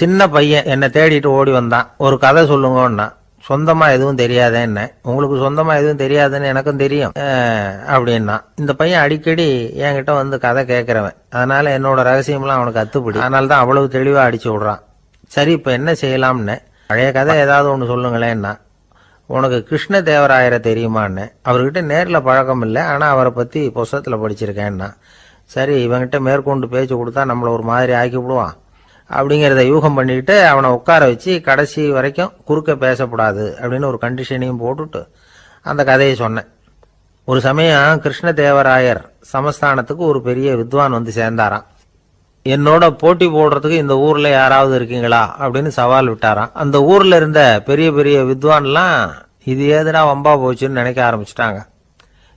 சின்ன பையன் என்னை தேடிட்டு ஓடி வந்தான். ஒரு கதை சொல்லுங்கன்னா சொந்தமா எதுவும் தெரியாதேன்னு. உங்களுக்கு சொந்தமா எதுவும் தெரியாதுன்னு எனக்கும் தெரியும். அப்படின்னா இந்த பையன் அடிக்கடி என்கிட்ட வந்து கதை கேட்கறவன் அதனால என்னோட ரகசியம்லாம் அவனுக்கு அத்துப்படி. அதனால தான் அவ்வளவு தெளிவா அடிச்சு விடுறான். சரி இப்ப என்ன செய்யலாம்னு? பழைய கதை ஏதாவது ஒன்று சொல்லுங்களேன்னா உனக்கு கிருஷ்ண தேவராயரை தெரியுமான்னு? அவர்கிட்ட நேரில் பழக்கம் இல்லை. ஆனால் அவரை பற்றி புஸ்தகத்தில் படிச்சிருக்கேன்னா சரி இவன்கிட்ட மேற்கொண்டு பேச்சு கொடுத்தா நம்மளை ஒரு மாதிரி ஆக்கி விடுவான். அப்படிங்கிறத யூகம் பண்ணிக்கிட்டு அவனை உட்கார வச்சு கடைசி வரைக்கும் குறுக்க பேசக்கூடாது அப்படின்னு ஒரு கண்டிஷனையும் போட்டுட்டு அந்த கதையை சொன்னேன். ஒரு சமயம் கிருஷ்ணதேவராயர் சமஸ்தானத்துக்கு ஒரு பெரிய வித்வான் வந்து சேர்ந்தாராம். என்னோட போட்டி போடுறதுக்கு இந்த ஊர்ல யாராவது இருக்கீங்களா அப்படின்னு சவால் விட்டாராம். அந்த ஊர்ல இருந்த பெரிய பெரிய வித்வான்லாம் இது ஏதுனா வம்பா போச்சுன்னு நினைக்க ஆரம்பிச்சிட்டாங்க.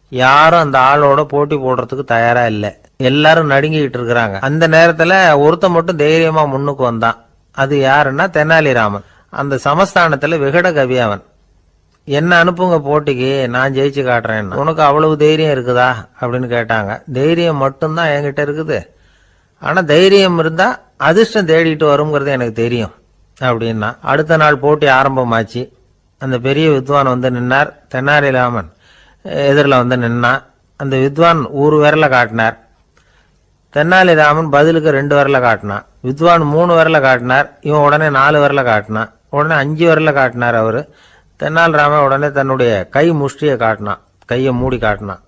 யாரும் அந்த ஆளோட போட்டி போடுறதுக்கு தயாரா இல்லை. எல்லாரும் நடுங்கிட்டு இருக்கிறாங்க. அந்த நேரத்துல ஒருத்தன் மட்டும் தைரியமா முன்னுக்கு வந்தான். அது யாருன்னா தெனாலிராமன். அந்த சமஸ்தானத்துல விகட கவி அவன். என்ன அனுப்புங்க போட்டிக்கு நான் ஜெயிச்சு காட்டுறேன் உனக்கு அவ்வளவு தைரியம் இருக்குதா? அப்படின்னு கேட்டாங்க. தைரியம் மட்டும்தான் என்கிட்ட இருக்குது. ஆனா தைரியம் இருந்தா அதிர்ஷ்டம் தேடிட்டு வருங்கிறது எனக்கு தெரியும் அப்படின்னா. அடுத்த நாள் போட்டி ஆரம்பமாச்சு. அந்த பெரிய வித்வான் வந்து நின்னார். தென்னாலிராமன் எதிரில் வந்து நின்னான். அந்த வித்வான் ஊர் விரல காட்டினார். தென்னாலிராமன் பதிலுக்கு ரெண்டு வரல காட்டினான் வித்வான் மூணு விரல காட்டினார் இவன் உடனே நாலு வரல காட்டினான் உடனே அஞ்சு வரல காட்டினார் அவர். தென்னாலிராமன் உடனே தன்னுடைய கை முஷ்டியை காட்டினான் கையை மூடி காட்டினான்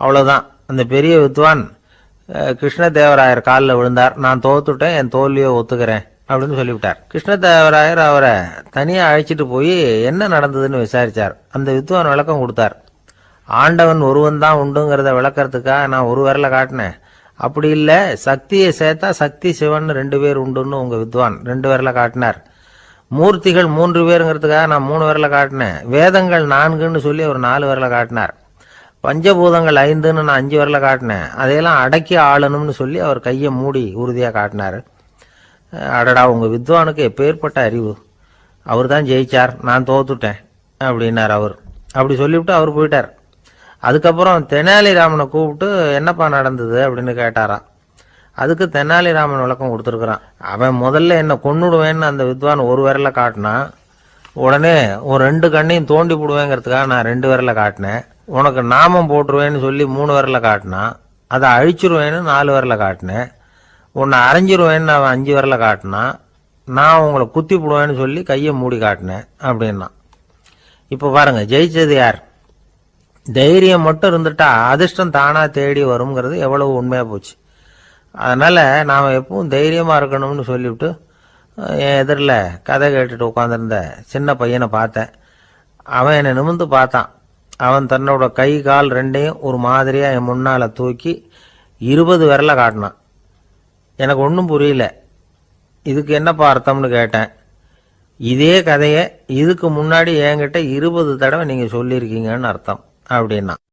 அவ்வளோதான் அந்த பெரிய வித்வான் கிருஷ்ணதேவராயர் காலில் விழுந்தார். நான் தோத்துட்டேன் என் தோல்வியை ஒத்துக்கிறேன் அப்படின்னு சொல்லிவிட்டார். கிருஷ்ணதேவராயர் அவரை தனியாக அழைச்சிட்டு போய் என்ன நடந்ததுன்னு விசாரித்தார் அந்த வித்வான் விளக்கம் கொடுத்தார். ஆண்டவன் ஒருவன் தான் உண்டுங்கிறத விளக்கறதுக்காக நான் ஒரு விரல காட்டினேன். அப்படி இல்லை சக்தியை சேர்த்தா சக்தி சிவன் ரெண்டு பேர் உண்டுன்னு உங்க வித்வான் ரெண்டு பேரில் காட்டினார். மூர்த்திகள் மூன்று பேருங்கிறதுக்காக நான் மூணு பேரில் காட்டினேன். வேதங்கள் நான்குன்னு சொல்லி ஒரு நாலு பேரில் காட்டினார். பஞ்சபூதங்கள் ஐந்துன்னு நான் அஞ்சு பேரில் காட்டினேன். அதையெல்லாம் அடக்கி ஆளணும்னு சொல்லி அவர் கையை மூடி உறுதியாக காட்டினார். அடடா உங்கள் வித்வானுக்கு எப்பேற்பட்ட அறிவு. அவர் தான் ஜெயிச்சார். நான் தோத்துட்டேன் அப்படின்னார் அவர். அப்படி சொல்லிவிட்டு அவர் போயிட்டார். அதுக்கப்புறம் தெனாலிராமனை கூப்பிட்டு என்னப்பா நடந்தது? அப்படின்னு கேட்டாராம். அதுக்கு தெனாலிராமன் விளக்கம் கொடுத்துருக்குறான். அவன் முதல்ல என்ன கொன்னுடுவேன்னு அந்த வித்வான் ஒரு விரல காட்டினான் உடனே ஒரு ரெண்டு கண்ணையும் தோண்டி போடுவேங்கிறதுக்காக நான் ரெண்டு விரல காட்டினேன். உனக்கு நாமம் போட்டுருவேன்னு சொல்லி மூணு விரல காட்டினான் அதை அழிச்சிருவேன்னு நாலு விரல காட்டினேன். உன்னை அரைஞ்சிருவேன்னு அவன் அஞ்சு விரல காட்டினான் நான் உங்களை குத்தி போடுவேன்னு சொல்லி கையை மூடி காட்டினேன் அப்படின்னா இப்போ பாருங்கள் ஜெயிச்சது யார்? தைரியம் மட்டும் இருந்துட்டா அதிர்ஷ்டம் தானா தேடி வருங்கிறது எவ்வளவு உண்மையா போச்சு. அதனால நாம எப்பவும் தைரியமா இருக்கணும்னு சொல்லிவிட்டு என் எதிரில் கதை கேட்டுட்டு உட்காந்துருந்த சின்ன பையனை பார்த்தேன். அவன் என்னை நிமிர்ந்து பார்த்தான். அவன் தன்னோட கை கால் ரெண்டையும் ஒரு மாதிரியாக என் முன்னால் தூக்கி இருபது விரல காட்டினான். எனக்கு ஒன்றும் புரியல. இதுக்கு என்னப்பா அர்த்தம்னு கேட்டேன். இதே கதையை இதுக்கு முன்னாடி என்கிட்ட இருபது தடவை நீங்கள் சொல்லியிருக்கீங்கன்னு அர்த்தம். அப்படின்னா.